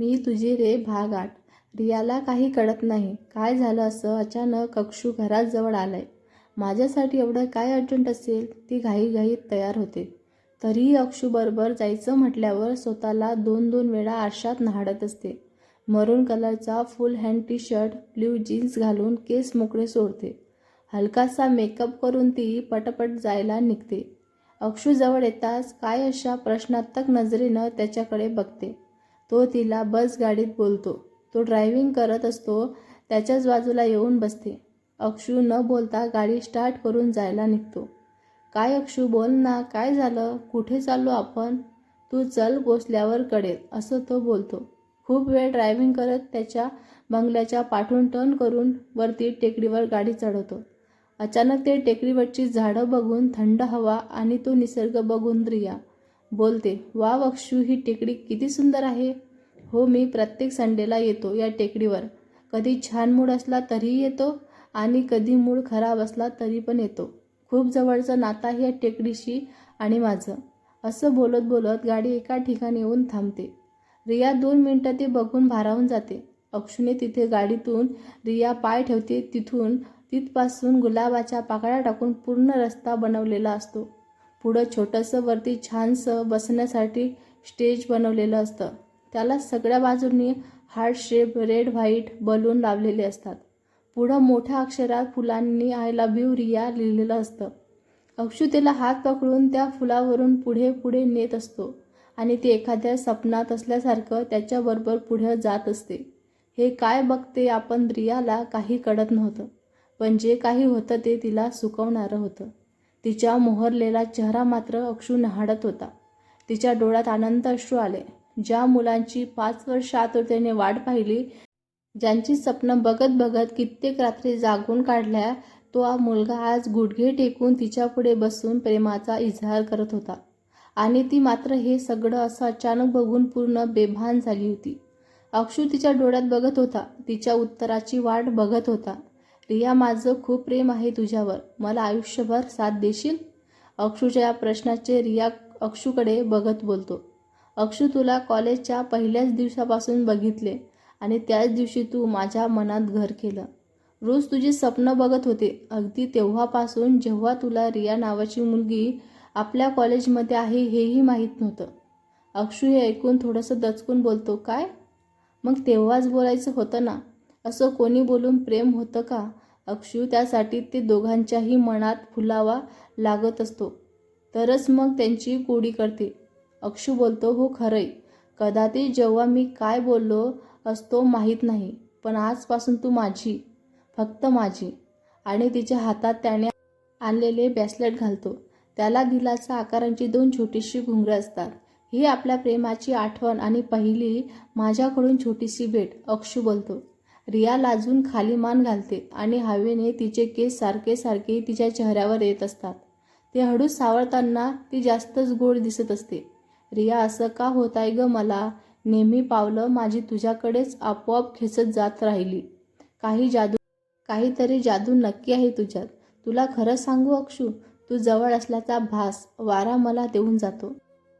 मी तुझी रे भाग आठ रियाला काही कळत नाही. काय झालं असं अचानक अक्षू घरात जवळ आलाय. माझ्यासाठी एवढं काय अर्जंट असेल? ती घाईघाईत तयार होते. तरीही अक्षूबरोबर जायचं म्हटल्यावर स्वतःला दोन दोन वेळा आरशात न्हाडत असते. मरून कलरचा full hand T shirt blue jeans घालून केस मोकळे सोडते. हलकासा मेकअप करून ती पटपट जायला निघते. अक्षूजवळ येताच काय अशा प्रश्नात्मक नजरेनं त्याच्याकडे बघते. तो तिला बस गाडीत बोलतो. तो ड्रायव्हिंग करत असतो त्याच्याच बाजूला येऊन बसते. अक्षू न बोलता गाडी स्टार्ट करून जायला निघतो. काय अक्षू बोल ना काय झालं? कुठे चाललो आपण? तू चल पोचल्यावर कळेल असं तो बोलतो. खूप वेळ ड्रायव्हिंग करत त्याच्या बंगल्याच्या पाठून टर्न करून वरती टेकडीवर गाडी चढवतो. अचानक ते टेकडीवरची झाडं बघून थंड हवा आणि तो निसर्ग बघून रिया. बोलते वा अक्षू ही टेकडी किती सुंदर आहे. हो मी प्रत्येक संडेला येतो या टेकडीवर. कधी छान मूड असला तरीही येतो आणि कधी मूड खराब असला तरी पण येतो. खूप जवळचं नातं आहे या टेकडीशी आणि माझं. असं बोलत बोलत गाडी एका ठिकाणी येऊन थांबते. रिया दोन मिनटं ते बघून भारावून जाते. अक्षुने तिथे गाडीतून रिया पाय ठेवते. तिथून तिथपासून गुलाबाच्या पाकळ्या टाकून पूर्ण रस्ता बनवलेला असतो. पुढं छोटंसं वरती छानसं बसण्यासाठी स्टेज बनवलेलं असतं. त्याला सगळ्या बाजूंनी heart shape red white balloon लावलेले असतात. पुढं मोठ्या अक्षरात फुलांनी आय लव्ह यू रिया लिहिलेलं असतं. अक्षू त्याला हात पकडून त्या फुलावरून पुढे पुढे नेत असतो आणि ती एखाद्या सपनात असल्यासारखं त्याच्याबरोबर पुढे जात असते. हे काय बघते आपण रियाला काही कळत नव्हतं पण जे काही होतं ते तिला सुकवणारं होतं. तिच्या मोहरलेला चेहरा मात्र अक्षू न्हाडत होता. तिच्या डोळ्यात आनंद अश्रू आले. ज्या मुलांची पाच वर्ष आतुरतेने वाट पाहिली ज्यांची स्वप्न बघत बघत कित्येक रात्री जागून काढल्या तो हा मुलगा आज गुडघे टेकून तिच्यापुढे बसून प्रेमाचा इजहार करत होता. आणि ती मात्र हे सगळं असं अचानक बघून पूर्ण बेभान झाली होती. अक्षू तिच्या डोळ्यात बघत होता तिच्या उत्तराची वाट बघत होता. रिया माझं खूप प्रेम आहे तुझ्यावर. मला आयुष्यभर साथ देशील? अक्षूच्या या प्रश्नाचे रिया अक्षूकडे बघत बोलतो. अक्षू तुला कॉलेजच्या पहिल्याच दिवसापासून बघितले आणि त्याच दिवशी तू माझ्या मनात घर केलं. रोज तुझी स्वप्न बघत होते. अगदी तेव्हापासून जेव्हा तुला रिया नावाची मुलगी आपल्या कॉलेजमध्ये आहे हेही माहीत नव्हतं. अक्षू हे ऐकून थोडंसं दचकून बोलतो काय? मग तेव्हाच बोलायचं होतं ना? असं कोणी बोलून प्रेम होतं का अक्षू त्यासाठी ते दोघांच्याही मनात फुलावा लागत असतो. तरच मग त्यांची गोडी करते. अक्षू बोलतो हो खरंय. कदाचित जेव्हा मी काय बोललो असतो माहीत नाही पण आजपासून तू माझी फक्त माझी. आणि तिच्या हातात त्याने आणलेले ब्रेसलेट घालतो. त्याला दिलाचा आकारांची दोन छोटीशी घुंगरं असतात. ही आपल्या प्रेमाची आठवण आणि पहिली माझ्याकडून छोटीशी भेट अक्षू बोलतो. रिया लाजून खाली मान घालते आणि हवेने तिचे केस सारखे सारखे तिच्या चेहऱ्यावर येत असतात. ते हळूच सावरताना ती जास्तच गोड दिसत असते. रिया असं का होत आहे गं मला? नेहमी पावलं माझी तुझ्याकडेच आपोआप खेचत जात राहिली. काही जादू काहीतरी जादू नक्की आहे तुझ्यात. तुला खरं सांगू अक्षू तू जवळ असल्याचा भास वारा मला देऊन जातो.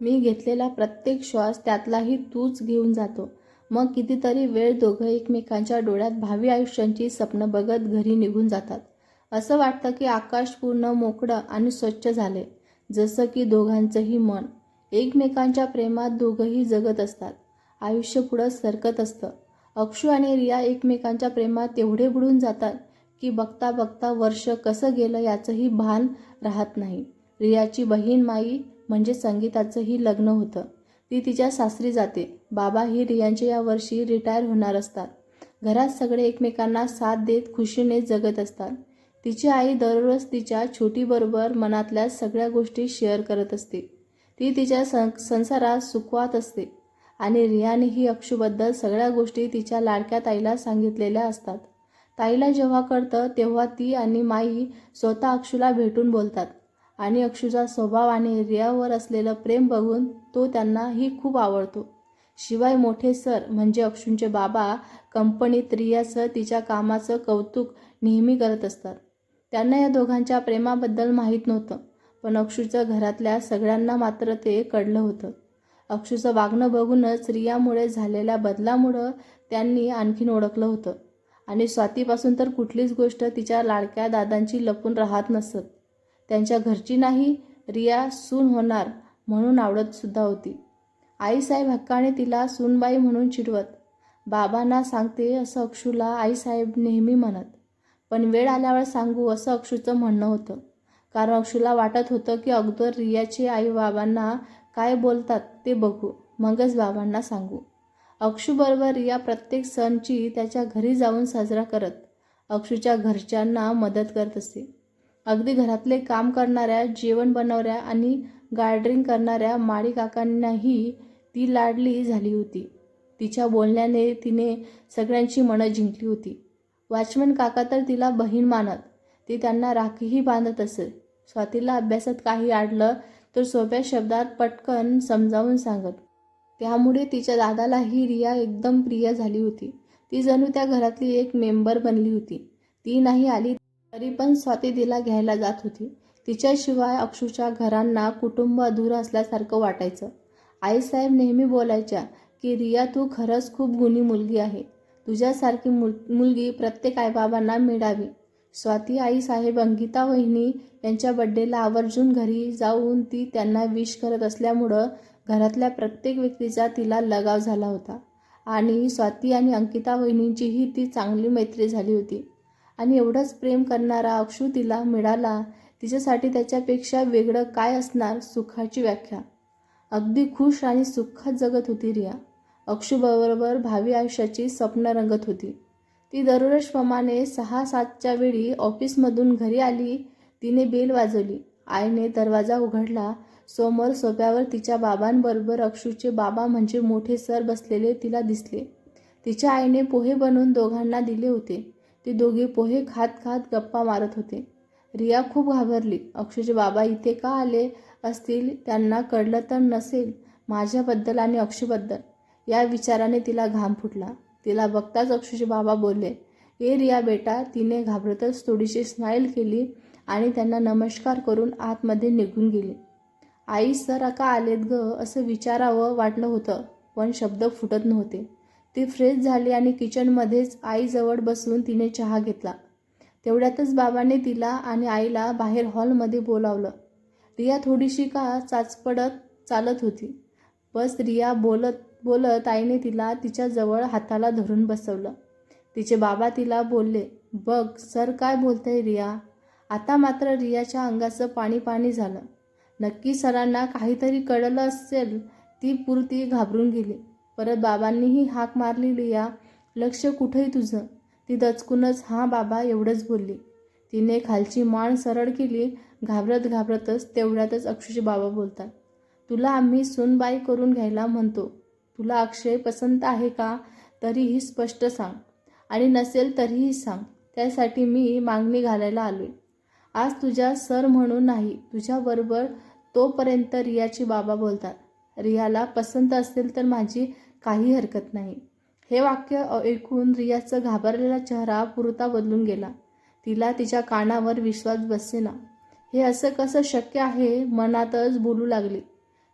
मी घेतलेला प्रत्येक श्वास त्यातलाही तूच घेऊन जातो. मग कितीतरी वेळ दोघं एकमेकांच्या डोळ्यात भावी आयुष्यांची स्वप्न बघत घरी निघून जातात. असं वाटतं की आकाश पूर्ण मोकळं आणि स्वच्छ झाले जसं की दोघांचंही मन. एकमेकांच्या प्रेमात दोघंही जगत असतात. आयुष्य पुढं सरकत असतं. अक्षू आणि रिया एकमेकांच्या प्रेमात एवढे बुडून जातात की बघता बघता वर्ष कसं गेलं याचंही भान राहत नाही. रियाची बहीण माई म्हणजे संगीताचंही लग्न होतं. ती तिच्या सासरी जाते. बाबा ही रियांच्या या वर्षी रिटायर होणार असतात. घरात सगळे एकमेकांना साथ देत खुशीने जगत असतात. तिची आई दररोज तिच्या छोटीबरोबर मनातल्या सगळ्या गोष्टी शेअर करत असते. ती तिच्या सं संसारात सुखवात असते. आणि रियानेही अक्षूबद्दल सगळ्या गोष्टी तिच्या लाडक्या ताईला सांगितलेल्या असतात. ताईला जेव्हा कळतं तेव्हा ती आणि माई स्वतः अक्षूला भेटून बोलतात. आणि अक्षूचा स्वभाव आणि रियावर असलेलं प्रेम बघून तो त्यांनाही खूप आवडतो. शिवाय मोठे सर म्हणजे अक्षूंचे बाबा कंपनीत रियाचं तिच्या कामाचं कौतुक नेहमी करत असतात. त्यांना या दोघांच्या प्रेमाबद्दल माहीत नव्हतं. पण अक्षूचं घरातल्या सगळ्यांना मात्र ते कळलं होतं. अक्षूचं वागणं बघूनच रियामुळे झालेल्या बदलामुळं त्यांनी आणखीन ओळखलं होतं. आणि स्वातीपासून तर कुठलीच गोष्ट तिच्या लाडक्या दादांची लपून राहत नसत. त्यांच्या घरची नाही रिया सून होणार म्हणून आवडत सुद्धा होती. आईसाहेब हक्काने तिला सूनबाई म्हणून चिडवत. बाबांना सांगते असं अक्षूला आईसाहेब नेहमी म्हणत. पण वेळ आल्यावर सांगू असं अक्षूचं म्हणणं होतं. कारण अक्षूला वाटत होतं की अगोदर रियाचे आई बाबांना काय बोलतात ते बघू. मगच बाबांना सांगू. अक्षूबरोबर रिया प्रत्येक सणची त्याच्या घरी जाऊन साजरा करत अक्षूच्या घरच्यांना मदत करत असे. अगदी घरातले काम करणाऱ्या जेवण बनवऱ्या आणि गार्डरिंग करणाऱ्या माळी काकांनाही ती लाडली झाली होती. तिच्या बोलण्याने तिने सगळ्यांची मनं जिंकली होती. वॉचमन काका तर तिला बहीण मानत ती त्यांना राखीही बांधत असत स्वातीला अभ्यासात काही आडलं तर सोप्या शब्दात पटकन समजावून सांगत. त्यामुळे तिच्या दादालाही रिया एकदम प्रिय झाली होती. ती जणू त्या घरातली एक मेंबर बनली होती. ती नाही आली तरी पण स्वाती तिला घ्यायला जात होती. तिच्याशिवाय अक्षूच्या घरांना कुटुंब अधुरं असल्यासारखं वाटायचं. आईसाहेब नेहमी बोलायच्या की रिया तू खरंच खूप गुणी मुलगी आहे. तुझ्यासारखी मुल मुलगी प्रत्येक आईबाबांना मिळावी. स्वाती आई साहेब अंकिता वहिनी यांच्या बड्डेला आवर्जून घरी जाऊन ती त्यांना विश करत असल्यामुळं घरातल्या प्रत्येक व्यक्तीचा तिला लगाव झाला होता. आणि स्वाती आणि अंकिता वहिनींचीही ती चांगली मैत्री झाली होती. आणि एवढंच प्रेम करणारा अक्षू तिला मिळाला तिच्यासाठी त्याच्यापेक्षा वेगळं काय असणार सुखाची व्याख्या. अगदी खुश आणि सुखात जगत होती रिया. अक्षूबरोबर भावी आयुष्याची स्वप्न रंगत होती. ती दररोजप्रमाणे सहा सातच्या वेळी ऑफिसमधून घरी आली तिने बेल वाजवली. आईने दरवाजा उघडला. समोर सोप्यावर तिच्या बाबांबरोबर अक्षूचे बाबा म्हणजे मोठे सर बसलेले तिला दिसले. तिच्या आईने पोहे बनवून दोघांना दिले होते. ते दोघे पोहे खात खात गप्पा मारत होते. रिया खूप घाबरली. अक्षूचे बाबा इथे का आले असतील? त्यांना कळलं तर नसेल माझ्याबद्दल आणि अक्षूबद्दल. या विचाराने तिला घाम फुटला. तिला बघताच अक्षूचे बाबा बोलले ए रिया बेटा तिने घाबरतच थोडीशी स्माईल केली आणि त्यांना नमस्कार करून आतमध्ये निघून गेली. आई सर का आलेत ग? असं विचारावं वाटलं होतं पण शब्द फुटत नव्हते. ती फ्रेश झाली आणि किचनमध्येच आईजवळ बसून तिने चहा घेतला. तेवढ्यातच बाबाने तिला आणि आईला बाहेर हॉलमध्ये बोलावलं. रिया थोडीशी का चाचपडत चालत होती. बस रिया बोलत बोलत आईने तिला तिच्याजवळ हाताला धरून बसवलं. तिचे बाबा तिला बोलले बघ सर काय बोलतंय रिया? आता मात्र रियाच्या अंगाचं पाणी पाणी झालं. नक्की सरांना काहीतरी कळलं असेल. ती पुरती घाबरून गेली. परत बाबांनीही हाक मारली रिया लक्ष कुठंही तुझं ती दचकूनच हां बाबा एवढंच बोलली. तिने खालची मान सरळ केली घाबरत घाबरतच तेवढ्यातच अक्षुचे बाबा बोलतात तुला आम्ही सूनबाई करून घ्यायला म्हणतो. तुला अक्षय पसंत आहे का? तरीही स्पष्ट सांग. आणि नसेल तरीही सांग. त्यासाठी मी मागणी घालायला आलोय. आज तुझ्या सर म्हणून नाही तुझ्याबरोबर तोपर्यंत रियाची बाबा बोलतात. रियाला पसंत असेल तर माझी काही हरकत नाही. हे वाक्य ऐकून रियाचा घाबरलेला चेहरा पुरता बदलून गेला. तिला तिच्या कानावर विश्वास बसेना. हे असं कसं शक्य आहे? मनातच बोलू लागली.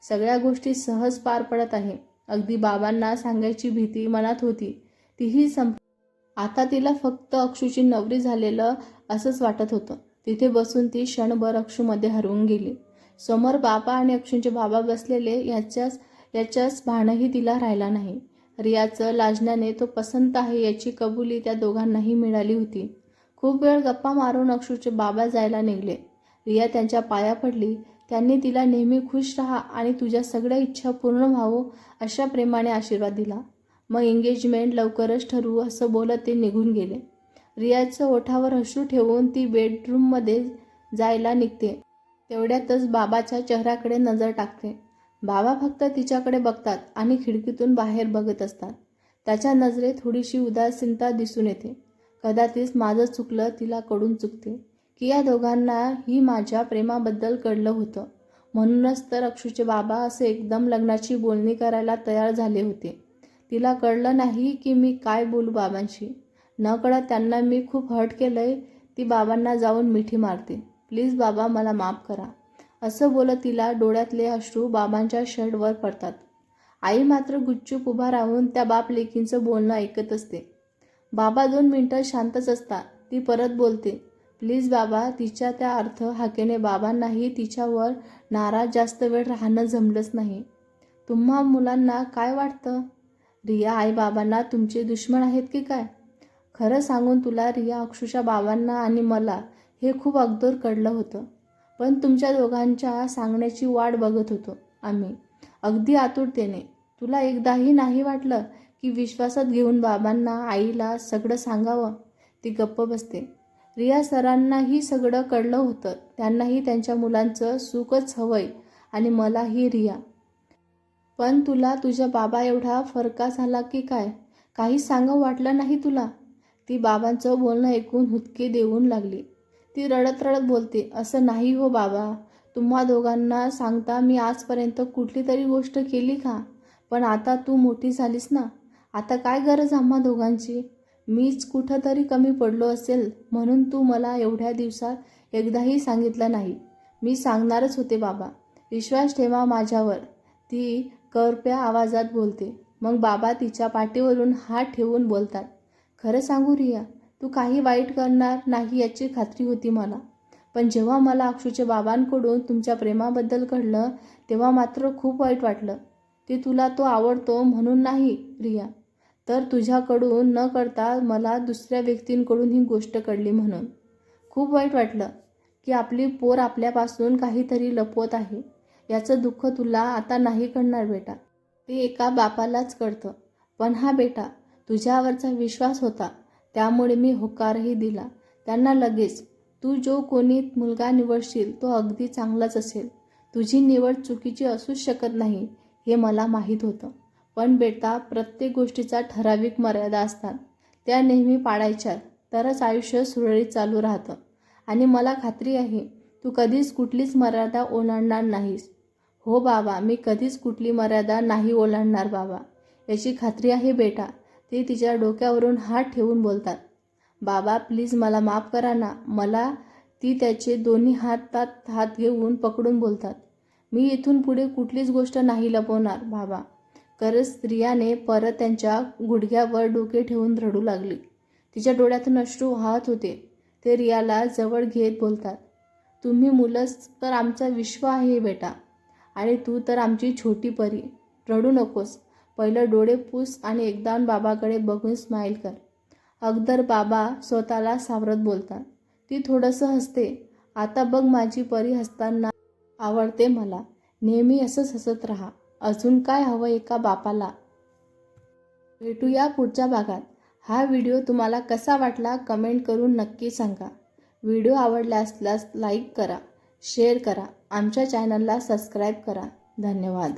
सगळ्या गोष्टी सहज पार पडत आहे. अगदी बाबांना सांगायची भीती मनात होती. तीही संप आता तिला फक्त अक्षूची नवरी झालेलं असंच वाटत होतं. तिथे बसून ती क्षणभर अक्षूमध्ये हरवून गेली. समोर बाबा आणि अक्षूंचे बाबा बसलेले याच्याच याच्याच भानही तिला राहिला नाही. रियाचं लाजण्याने तो पसंत आहे याची कबुली त्या दोघांनाही मिळाली होती. खूप वेळ गप्पा मारून अक्षूचे बाबा जायला निघले. रिया त्यांच्या पाया पडली. त्यांनी तिला नेहमी खुश राहा आणि तुझ्या सगळ्या इच्छा पूर्ण व्हावो अशा प्रेमाने आशीर्वाद दिला. मग एंगेजमेंट लवकरच ठरवू असं बोलत ते निघून गेले. रियाजचं ओठावर हसू ठेवून ती बेडरूममध्ये जायला निघते. तेवढ्यातच बाबाच्या चेहऱ्याकडे नजर टाकते. बाबा फक्त तिच्याकडे बघतात आणि खिडकीतून बाहेर बघत असतात. त्याच्या नजरेत थोडीशी उदासीनता दिसून येते. कदाचित माझं चुकलं तिला कडून चुकते. की या दोघांना ही माझ्या प्रेमाबद्दल कळलं होतं. म्हणूनच तर अक्षूचे बाबा असे एकदम लग्नाची बोलणी करायला तयार झाले होते. तिला कळलं नाही की मी काय बोलू बाबांशी. न कळत त्यांना मी खूप हर्ट केलंय ती बाबांना जाऊन मिठी मारते. प्लीज बाबा मला माफ करा. असं बोलत तिला डोळ्यातले अश्रू बाबांच्या शर्टवर पडतात. आई मात्र गुच्चूप उभा राहून त्या बाप लेकींचं बोलणं ऐकत असते. बाबा दोन मिनटं शांतच असतात. ती परत बोलते प्लीज बाबा तिच्या त्या अर्थ हाकेने बाबांनाही तिच्यावर नाराज जास्त वेळ राहणं जमलंच नाही. तुम्हा मुलांना काय वाटतं? रिया आई बाबांना तुमचे दुश्मन आहेत की काय? खरं सांगून तुला रिया अक्षुच्या बाबांना आणि मला हे खूप अगदोर कळलं होतं. पण तुमच्या दोघांच्या सांगण्याची वाट बघत होतो आम्ही. अगदी आतुरतेने. तुला एकदाही नाही वाटलं की विश्वासात घेऊन बाबांना आईला सगळं सांगावं? ती गप्प बसते. रिया सरांनाही सगळं कळलं होतं. त्यांनाही त्यांच्या मुलांचं सुखच हवंय आणि मलाही रिया. पण तुला तुझ्या बाबा एवढा फरका झाला की काय? काही सांगं वाटलं नाही तुला? ती बाबांचं बोलणं ऐकून हुदके देऊन लागली. ती रडत रडत बोलते असं नाही हो बाबा. तुम्हा दोघांना सांगता मी आजपर्यंत कुठली तरी गोष्ट केली का? पण आता तू मोठी झालीस ना. आता काय गरज आम्हा दोघांची? मीच कुठं तरी कमी पडलो असेल म्हणून तू मला एवढ्या दिवसात एकदाही सांगितलं नाही. मी सांगणारच होते बाबा. विश्वास ठेवा माझ्यावर. ती करप्या आवाजात बोलते. मग बाबा तिच्या पाठीवरून हात ठेवून बोलतात. खरं सांगू रिया तू काही वाईट करणार नाही याची खात्री होती मला. पण जेव्हा मला अक्षूच्या बाबांकडून तुमच्या प्रेमाबद्दल कळलं तेव्हा मात्र खूप वाईट वाटलं. ते तुला तो आवडतो म्हणून नाही रिया. तर तुझ्याकडून न करता मला दुसऱ्या व्यक्तींकडून ही गोष्ट कळली म्हणून. खूप वाईट वाटलं की आपली पोर आपल्यापासून काहीतरी लपवत आहे. याचं दुःख तुला आता नाही कळणार बेटा. ते एका बापालाच कळतं. पण हा बेटा तुझ्यावरचा विश्वास होता. त्यामुळे मी होकारही दिला. त्यांना लगेच तू जो कोणी मुलगा निवडशील तो अगदी चांगलाच असेल. तुझी निवड चुकीची असूच शकत नाही हे मला माहीत होतं. पण बेटा प्रत्येक गोष्टीचा ठराविक मर्यादा असतात. त्या नेहमी पाळायच्या तरच आयुष्य सुरळीत चालू राहतं. आणि मला खात्री आहे तू कधीच कुठलीच मर्यादा ओलांडणार नाहीस. हो बाबा मी कधीच कुठली मर्यादा नाही ओलांडणार बाबा. याची खात्री आहे बेटा. ते तिच्या डोक्यावरून हात ठेवून बोलतात. बाबा प्लीज मला माफ करा ना. मला ती त्याचे दोन्ही हातात हात घेऊन पकडून बोलतात. मी इथून पुढे कुठलीच गोष्ट नाही लपवणार बाबा. करत स्त्रियाने परत त्यांच्या गुडघ्यावर डोके ठेवून रडू लागली. तिच्या डोळ्यातून अश्रू वाहत होते. ते रियाला जवळ घेत बोलतात तुम्ही मुलंच तर आमचा विश्व आहे बेटा. आणि तू तर आमची छोटी परी. रडू नकोस. पहिलं डोळे पूस आणि एकदा बाबाकडे बघून स्माईल कर. अगदर बाबा स्वतःला सावरत बोलतात ती थोडंसं हसते. आता बघ माझी परी हसताना आवडते मला. नेहमी असंच हसत राहा. अजून काय हवं एका बापाला? भेटूया पुढच्या भागात. हा व्हिडिओ तुम्हाला कसा वाटला कमेंट करून नक्की सांगा. व्हिडिओ आवडला असल्यास लाईक करा शेअर करा आमच्या चॅनलला सबस्क्राईब करा. धन्यवाद.